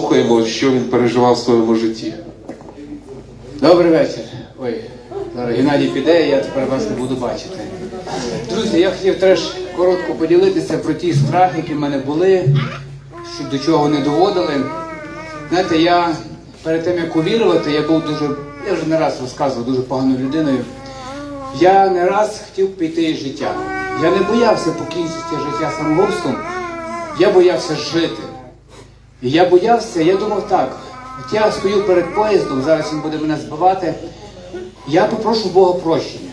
послухаємо, що він переживав в своєму житті. Добрий вечір. Ой, зараз Геннадій піде, я тепер вас не буду бачити. Друзі, я хотів теж коротко поділитися про ті страхи, які в мене були, що до чого не доводили. Знаєте, я перед тим як увірувати, я був дуже, я вже не раз розказував, дуже поганою людиною. Я не раз хотів піти із життя. Я не боявся покінчити життя самогубством, я боявся жити. І я боявся, я думав так. От я стою перед поїздом, зараз він буде мене збивати. Я попрошу Бога прощення.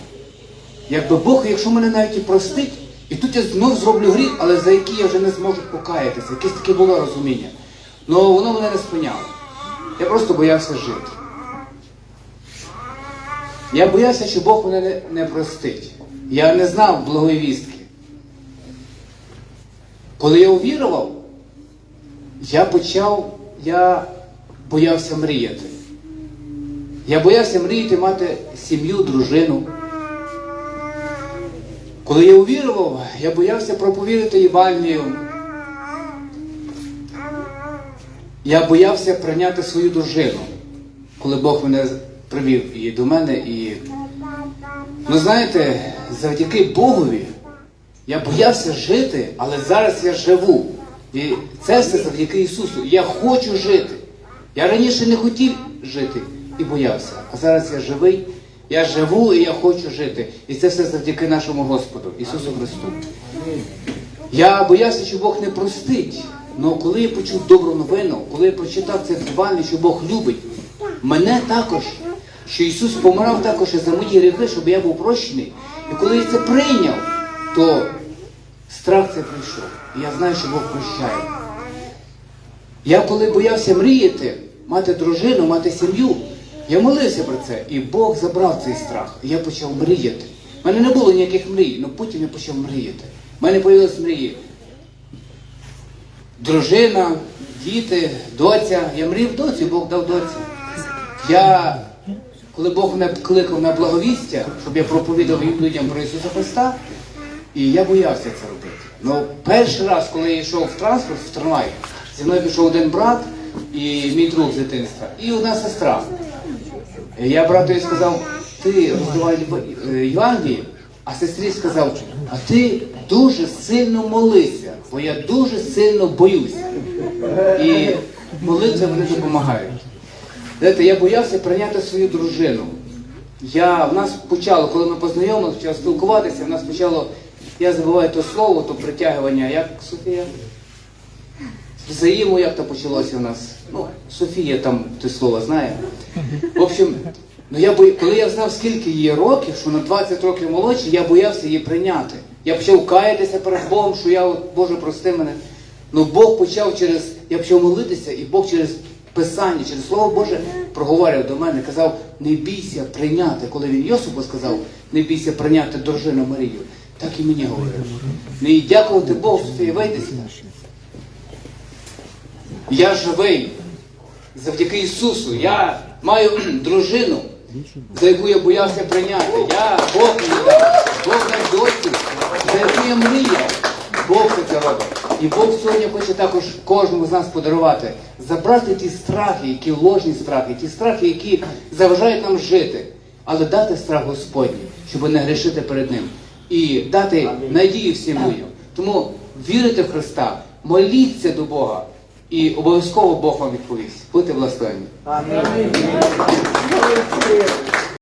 Якби Бог, якщо мене навіть і простить, і тут я знов зроблю гріх, але за який я вже не зможу покаятися. Якесь таке було розуміння. Ну воно мене не спиняло. Я просто боявся жити. Я боявся, що Бог мене не, не простить. Я не знав благої вістки. Коли я увірував, я почав, я боявся мріяти. Я боявся мріяти мати сім'ю, дружину. Коли я увірував, я боявся проповідати Євангелію. Я боявся прийняти свою дружину, коли Бог мене привів її до мене. І... Ну знаєте, завдяки Богові я боявся жити, але зараз я живу. І це все завдяки Ісусу. Я хочу жити. Я раніше не хотів жити і боявся. А зараз я живий, я живу і я хочу жити. І це все завдяки нашому Господу, Ісусу Христу. Я боявся, що Бог не простить. Але коли я почув добру новину, коли я прочитав це Євангеліє, що Бог любить, мене також, що Ісус помирав також і за мої гріхи, щоб я був прощений. І коли я це прийняв, то страх це прийшов. І я знаю, що Бог прощає. Я коли боявся мріяти, мати дружину, мати сім'ю, я молився про це, і Бог забрав цей страх. І я почав мріяти. У мене не було ніяких мрій, але потім я почав мріяти. У мене з'явилися мрії. Дружина, діти, доця. Я мрів доцю, Бог дав доцю. Я, коли Бог мене кликав на благовістя, щоб я проповідав людям про Ісуса Христа, і я боявся це робити. Ну, перший раз, коли я йшов в транспорт, в трамвай, зі мною пішов один брат і мій друг з дитинства, і одна сестра. І Я братові сказав, ти роздавай Єва- Євангеліє, а сестрі сказав, а ти дуже сильно молися, бо я дуже сильно боюся. І молитви вони допомагають. Знаєте, я боявся прийняти свою дружину. Я, в нас почало, коли ми познайомилися, почали спілкуватися, в нас почало, я забуваю то слово, то притягування, як Софія? Взаємо, як то почалося у нас. Ну, Софія там те слово знає. В общем, ну я бої... коли я знав, скільки їй років, що на 20 років молодші, я боявся її прийняти. Я почав каятися перед Богом, що я, от, Боже, прости мене. Ну Бог почав через, я почав молитися, і Бог через Писання, через Слово Боже проговорював до мене, казав, не бійся прийняти. Коли він Йосипу сказав, не бійся прийняти дружину Марію, так і мені говорив. І дякувати Богу, Софія, вийдеться. Я живий завдяки Ісусу. Я маю дружину, за яку я боявся прийняти. Я Бог мені Бог дав досвід, за яку я мріяв. Бог це робить. І Бог сьогодні хоче також кожному з нас подарувати, забрати ті страхи, які ложні страхи, ті страхи, які заважають нам жити, але дати страх Господній, щоб не грішити перед Ним. І дати надію всім людям. Тому вірите в Христа, моліться до Бога, і обов'язково Бог вам відповість. Будьте благословені. Амінь.